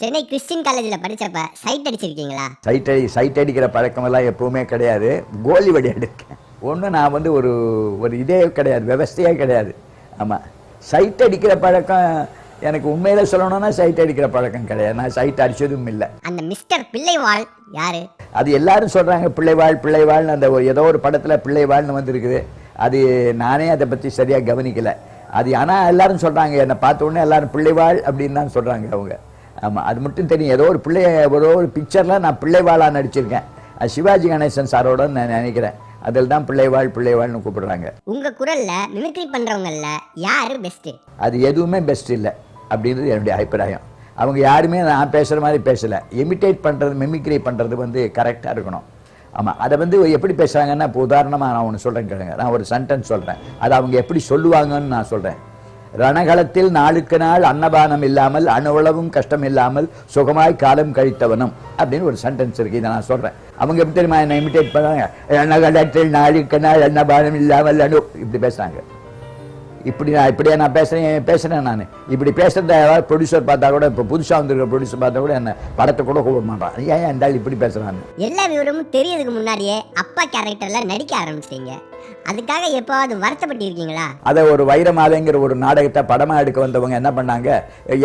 Chennai Christian காலேஜில் படிச்சப்ப sight அடிச்சிருக்கீங்களா? சைட் அடி சைட் அடிக்கிற பழக்கமெல்லாம் எப்பவுமே கிடையாது. கோலி வடி எடுக்கேன் ஒன்றும் நான் வந்து ஒரு ஒரு இதே கிடையாது விவஸ்தையே கிடையாது. ஆமாம் சைட் அடிக்கிற பழக்கம் எனக்கு உண்மையில சொல்லணும்னா சைட் அடிக்கிற பழக்கம் கிடையாது. நான் சைட் அடிச்சதும் இல்லை. அந்த மிஸ்டர் பிள்ளைவாள் யாரு? அது எல்லாரும் சொல்கிறாங்க பிள்ளைவாள் பிள்ளைவாள்னு அந்த ஒரு- ஏதோ ஒரு படத்தில் பிள்ளைவாள்னு வந்திருக்குது. அது நானே அதை பற்றி சரியாக கவனிக்கல. அது ஆனால் எல்லாரும் சொல்கிறாங்க என்னை பார்த்த உடனே எல்லாரும் பிள்ளைவாள் அப்படின்னு தான் சொல்கிறாங்க அவங்க. ஆமாம் அது மட்டும் தெரியும். ஏதோ ஒரு பிள்ளை ஏதோ ஒரு பிக்சரில் நான் பிள்ளைவாளாக நடிச்சிருக்கேன். அது சிவாஜி கணேசன் சாரோட நான் நினைக்கிறேன். அதில் தான் பிள்ளைவாள் பிள்ளைவாள்னு கூப்பிடுறாங்க. உங்க குரல்ல மிமிக்ரி பண்றவங்கல்ல யாரு பெஸ்ட் அது எதுவுமே பெஸ்ட் இல்லை அப்படின்றது என்னுடைய அபிப்பிராயம். அவங்க யாருமே நான் பேசுகிற மாதிரி பேசலை. இமிட்டேட் பண்ணுறது மிமிக்ரி பண்ணுறது வந்து கரெக்டாக இருக்கணும். ஆமாம் அதை வந்து எப்படி பேசுகிறாங்கன்னா இப்போ உதாரணமாக நான் ஒன்று சொல்கிறேன் கேளுங்க. நான் ஒரு சென்டென்ஸ் சொல்கிறேன் அதை அவங்க எப்படி சொல்லுவாங்கன்னு நான் சொல்கிறேன் ரணகளத்தில் நாளுக்கு நாள் அன்னபானம் இல்லாமல் அணுவளவும் கஷ்டம் இல்லாமல் சுகமாய் காலம் கழித்தவனும் அப்படின்னு ஒரு சென்டென்ஸ் இருக்கு. இதை நான் சொல்கிறேன் அவங்க எப்படி தெரியுமா? என்னை இமிட்டேட் பண்ணாங்க. ரணகளத்தில் நாளுக்கு நாள் அன்னபானம் இல்லாமல் அணு இப்படி பேசுகிறாங்க இப்படி நான் இப்படியே நான் பேசுகிறேன் பேசுகிறேன் நான்? இப்படி பேசுகிறத யாராவது ப்ரொடியூசர் பார்த்தா கூட இப்போ புதுசாக வந்திருக்க ப்ரொடியூசர் பார்த்தா கூட என்ன படத்தை கூட கூப்பிட மாட்டான். ஏன் இந்த ஆள் இப்படி பேசுகிறான்னு எல்லா விவரமும் தெரியறதுக்கு முன்னாடியே அப்பா கேரக்டர்ல நடிக்க ஆரம்பிச்சிட்டீங்க. அதுக்காக எப்பவாவது வருத்தப்பட்டிருக்கீங்களா அதை ஒரு வைரமாலைங்கிற ஒரு நாடகத்தை படமாக எடுக்க வந்தவங்க என்ன பண்ணாங்க?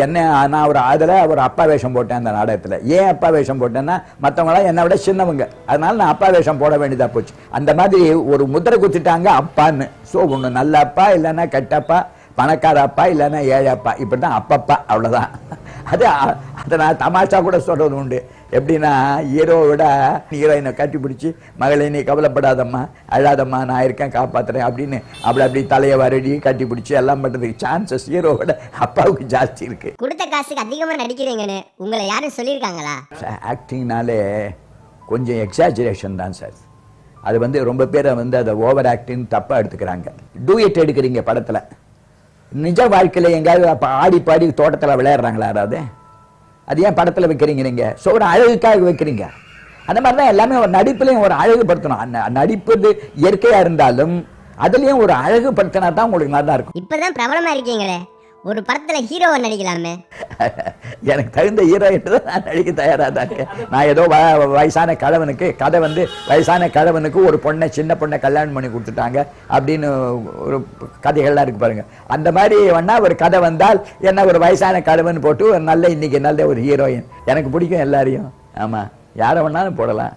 என்ன நான் ஒரு அதில் ஒரு அப்பா வேஷம் போட்டேன் அந்த நாடகத்தில். ஏன் அப்பா வேஷம் போட்டேன்னா மற்றவங்களாம் என்னை விட சின்னவங்க. அதனால நான் அப்பா வேஷம் போட வேண்டியதாக போச்சு. அந்த மாதிரி ஒரு முத்திரை குத்திட்டாங்க அப்பான்னு. ஸோ ஒன்று நல்ல அப்பா இல்லைன்னா கெட்டப்பா பணக்கார அப்பா இல்லைன்னா ஏழை அப்பா இப்படி தான் அப்பப்பா அவ்வளோதான் அது அதை நான் தமாஷா கூட சொல்கிறது உண்டு. எப்படின்னா ஹீரோவை விட ஹீரோயினை கட்டி பிடிச்சி மகளை நீ கவலைப்படாதம்மா அழாதம்மா நான் இருக்கேன் காப்பாத்துறேன் அப்படின்னு அப்படி அப்படி தலையை வருடி கட்டி பிடிச்சி எல்லாம் பண்ணுறதுக்கு சான்சஸ் ஹீரோவை விட அப்பாவுக்கு ஜாஸ்தி இருக்கு. கொடுத்த காசுக்கு அதிகமா நடிக்கிறீங்கன்னு உங்களை யாரும் சொல்லியிருக்காங்களா? ஆக்டிங்னாலே கொஞ்சம் எக்ஸாஜரேஷன் தான் சார் அது வந்து ரொம்ப பேரை வந்து அதை ஓவர் ஆக்டிங் தப்பாக எடுத்துக்கிறாங்க டூயட் எடுக்கிறீங்க படத்தில். நிஜ வாழ்க்கையில் எங்கேயாவது அப்போ ஆடி பாடி தோட்டத்தில் விளையாடுறாங்களா யாராவது? அது ஏன் படத்தில் வைக்கிறீங்க நீங்கள் ஸோ ஒரு அழகுக்காக வைக்கிறீங்க. அந்த மாதிரி தான் எல்லாமே ஒரு நடிப்புலையும் ஒரு அழகுபடுத்தணும். அந்த நடிப்பது இயற்கையாக இருந்தாலும் அதுலேயும் ஒரு அழகுபடுத்தினா தான் உங்களுக்கு நல்லா இருக்கும். இப்பதான் பிரபலமாக இருக்கீங்களே. ஒரு படத்துல ஹீரோவை நடிக்கலாமே. எனக்கு தகுந்த ஹீரோயின் தான் நான் நடிக்க தயாராக தான் இருக்கேன். நான் ஏதோ வ- வயசான கழவனுக்கு கதை வந்து வயசான கழவனுக்கு ஒரு பொண்ணை சின்ன பொண்ணை கல்யாணம் பண்ணி கொடுத்துட்டாங்க அப்படின்னு ஒரு கதைகள்லாம் இருக்கு பாருங்க. அந்த மாதிரி வேணா ஒரு கதை வந்தால் என்ன ஒரு வயசான கழவன் போட்டு ஒரு நல்ல இன்னைக்கு நல்ல ஒரு ஹீரோயின் எனக்கு பிடிக்கும் எல்லாரையும். ஆமா. யாரை வேணாலும் போடலாம்.